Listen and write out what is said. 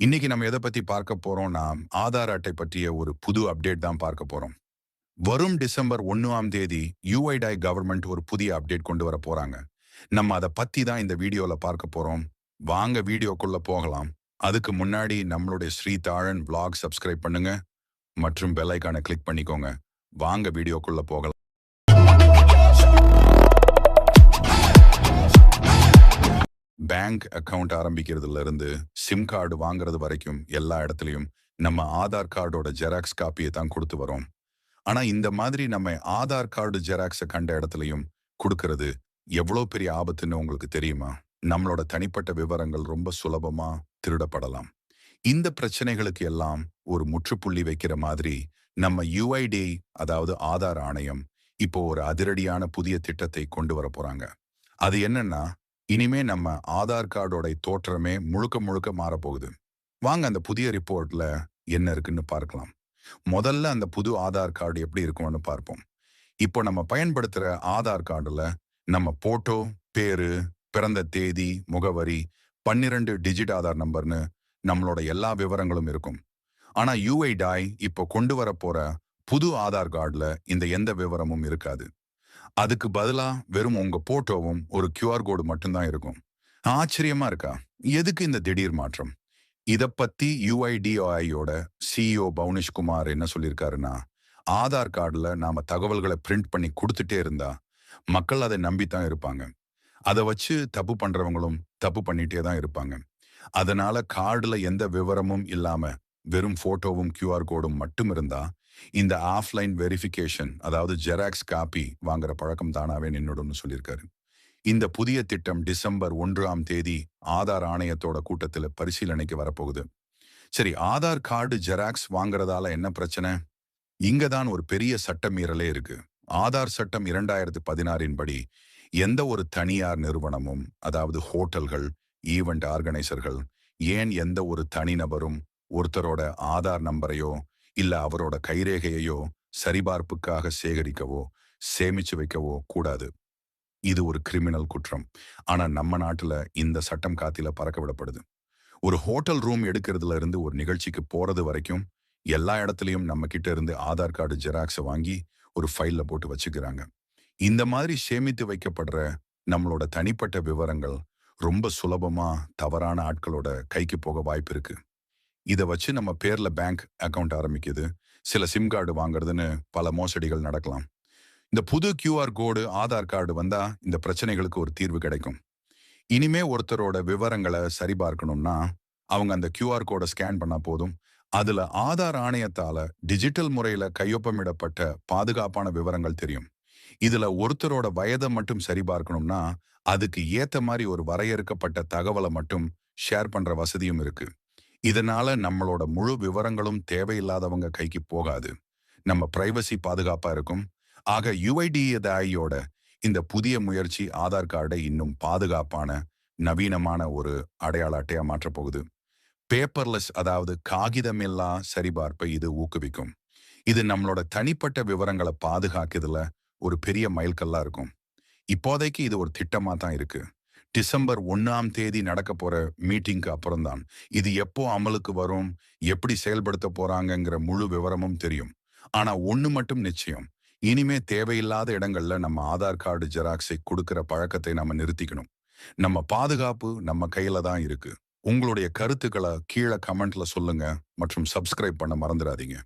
இன்னைக்கு நம்ம எதை பத்தி பார்க்க போறோம்னா ஆதார் அட்டை பற்றிய ஒரு புது அப்டேட் தான் பார்க்க போறோம். வரும் டிசம்பர் ஒன்னாம் தேதி யூஐடை கவர்மெண்ட் ஒரு புதிய அப்டேட் கொண்டு வர போறாங்க. நம்ம அதை பத்தி தான் இந்த வீடியோல பார்க்க போறோம். வாங்க வீடியோக்குள்ள போகலாம். அதுக்கு முன்னாடி நம்மளுடைய ஸ்ரீ தாழன் vlog சப்ஸ்கிரைப் பண்ணுங்க. மற்றும் பெல் ஐக்கானை கிளிக் பண்ணிக்கோங்க. வாங்க வீடியோக்குள்ள போகலாம். பேங்க் அக்கவுண்ட் ஆரம்பிக்கிறதுல இருந்து சிம் கார்டு வாங்குறது வரைக்கும் எல்லா இடத்துலயும் நம்ம ஆதார் கார்டோட ஜெராக்ஸ் காப்பியை தான் கொடுத்து வரோம். ஆனா இந்த மாதிரி நம்ம ஆதார் கார்டு ஜெராக்ஸை கண்ட இடத்துலயும் கொடுக்கறது எவ்வளோ பெரிய ஆபத்துன்னு உங்களுக்கு தெரியுமா? நம்மளோட தனிப்பட்ட விவரங்கள் ரொம்ப சுலபமா திருடப்படலாம். இந்த பிரச்சனைகளுக்கு எல்லாம் ஒரு முற்றுப்புள்ளி வைக்கிற மாதிரி நம்ம யுஐடி அதாவது ஆதார் ஆணையம் இப்போ ஒரு அதிரடியான புதிய திட்டத்தை கொண்டு வர போறாங்க. அது என்னன்னா இனிமே நம்ம ஆதார் கார்டோட தோற்றமே முழுக்க முழுக்க மாறப்போகுது. வாங்க அந்த புதிய ரிப்போர்ட்ல என்ன இருக்குன்னு பார்க்கலாம். முதல்ல அந்த புது ஆதார் கார்டு எப்படி இருக்கும்னு பார்ப்போம். இப்போ நம்ம பயன்படுத்துற ஆதார் கார்டுல நம்ம போட்டோ பேரு பிறந்த தேதி முகவரி பன்னிரண்டு டிஜிட் ஆதார் நம்பர்னு நம்மளோட எல்லா விவரங்களும் இருக்கும். ஆனா யூஐ டாய் இப்போ கொண்டு வர போற புது ஆதார் கார்டுல இந்த எந்த விவரமும் இருக்காது. அதுக்கு பதிலா வெறும் உங்க போட்டோவும் ஒரு கியூஆர் கோடு மட்டும்தான் இருக்கும். ஆச்சரியமா இருக்கா? எதுக்கு இந்த திடீர் மாற்றம்? இத பத்தி யுஐடிஓஐயோட சிஇஓ பவுனிஷ்குமார் என்ன சொல்லியிருக்காருன்னா ஆதார் கார்டுல நாம தகவல்களை பிரிண்ட் பண்ணி கொடுத்துட்டே இருந்தா மக்கள் அதை நம்பித்தான் இருப்பாங்க. அதை வச்சு தப்பு பண்றவங்களும் தப்பு பண்ணிட்டே தான் இருப்பாங்க. அதனால கார்டுல எந்த விவரமும் இல்லாம வெறும் போட்டோவும் கியூஆர் கோடும் மட்டும் இருந்தா இந்த ஆஃப்லைன் வெரிஃபிகேஷன் அதாவது ஜெராக்ஸ் காப்பி வாங்குற பழக்கம் தானாவே நின்னுடும்னு சொல்லியிருக்காரு. இந்த புதிய திட்டம் டிசம்பர் ஒன்றாம் தேதி ஆதார் ஆணையத்தோட கூட்டத்துல பரிசீலனைக்கு வரப்போகுது. சரி ஆதார் கார்டு ஜெராக்ஸ் வாங்குறதால என்ன பிரச்சனை? இங்க தான் ஒரு பெரிய சட்ட மீறலே இருக்கு. ஆதார் சட்டம் இரண்டாயிரத்து பதினாறின் படி எந்த ஒரு தனியார் நிறுவனமும் அதாவது ஹோட்டல்கள் ஈவெண்ட் ஆர்கனைசர்கள் ஏன் எந்த ஒரு தனிநபரும் ஒருத்தரோட ஆதார் நம்பரையோ இல்ல அவரோட கைரேகையையோ சரிபார்ப்புக்காக சேகரிக்கவோ சேமிச்சு வைக்கவோ கூடாது. இது ஒரு கிரிமினல் குற்றம். ஆனா நம்ம நாட்டுல இந்த சட்டம் காத்தில பறக்க விடப்படுது. ஒரு ஹோட்டல் ரூம் எடுக்கிறதுல இருந்து ஒரு நிகழ்ச்சிக்கு போறது வரைக்கும் எல்லா இடத்துலயும் நம்ம கிட்ட இருந்து ஆதார் கார்டு ஜெராக்ஸை வாங்கி ஒரு ஃபைல்ல போட்டு வச்சுக்கிறாங்க. இந்த மாதிரி சேமித்து வைக்கப்படுற நம்மளோட தனிப்பட்ட விவரங்கள் ரொம்ப சுலபமா தவறான ஆட்களோட கைக்கு போக வாய்ப்பு இருக்கு. இதை வச்சு நம்ம பேர்ல பேங்க் அக்கவுண்ட் ஆரம்பிக்குது. சில சிம் கார்டு வாங்குறதுன்னு பல மோசடிகள் நடக்கலாம். இந்த புது கியூஆர் கோடு ஆதார் கார்டு வந்தா இந்த பிரச்சனைகளுக்கு ஒரு தீர்வு கிடைக்கும். இனிமே ஒருத்தரோட விவரங்களை சரிபார்க்கணும்னா அவங்க அந்த கியூஆர் கோடை ஸ்கேன் பண்ணா போதும். அதுல ஆதார் ஆணையத்தால டிஜிட்டல் முறையில கையொப்பமிடப்பட்ட பாதுகாப்பான விவரங்கள் தெரியும். இதுல ஒருத்தரோட வயதை மட்டும் சரிபார்க்கணும்னா அதுக்கு ஏத்த மாதிரி ஒரு வரையறுக்கப்பட்ட தகவலை மட்டும் ஷேர் பண்ற வசதியும் இருக்கு. இதனால நம்மளோட முழு விவரங்களும் தேவையில்லாதவங்க கைக்கு போகாது. நம்ம பிரைவசி பாதுகாப்பா இருக்கும். ஆக யுஐடிஐயோட இந்த புதிய முயற்சி ஆதார் கார்டை இன்னும் பாதுகாப்பான நவீனமான ஒரு அடையாள அட்டையா மாற்றப் போகுது. பேப்பர்லெஸ் அதாவது காகிதமில்லா சரிபார்ப்பை இது ஊக்குவிக்கும். இது நம்மளோட தனிப்பட்ட விவரங்களை பாதுகாக்கிறதுல ஒரு பெரிய மைல்கல்லா இருக்கும். இப்போதைக்கு இது ஒரு திட்டமா தான் இருக்கு. டிசம்பர் ஒன்றாம் தேதி நடக்க போற மீட்டிங்க்கு அப்புறம்தான். இது எப்போ அமலுக்கு வரும்? எப்படி செயல்படுத்த போறாங்கங்கிற முழு விவரமும் தெரியும். ஆனா ஒண்ணு மட்டும் நிச்சயம். இனிமே தேவையில்லாத இடங்கள்ல நம்ம ஆதார் கார்டு ஜெராக்ஸை கொடுக்கிற பழக்கத்தை நம்ம நிறுத்திக்கணும். நம்ம பாதுகாப்பு நம்ம கையில தான் இருக்கு. உங்களுடைய கருத்துக்களை கீழே கமெண்ட்ல சொல்லுங்க. மற்றும் சப்ஸ்கிரைப் பண்ண மறந்துடாதீங்க.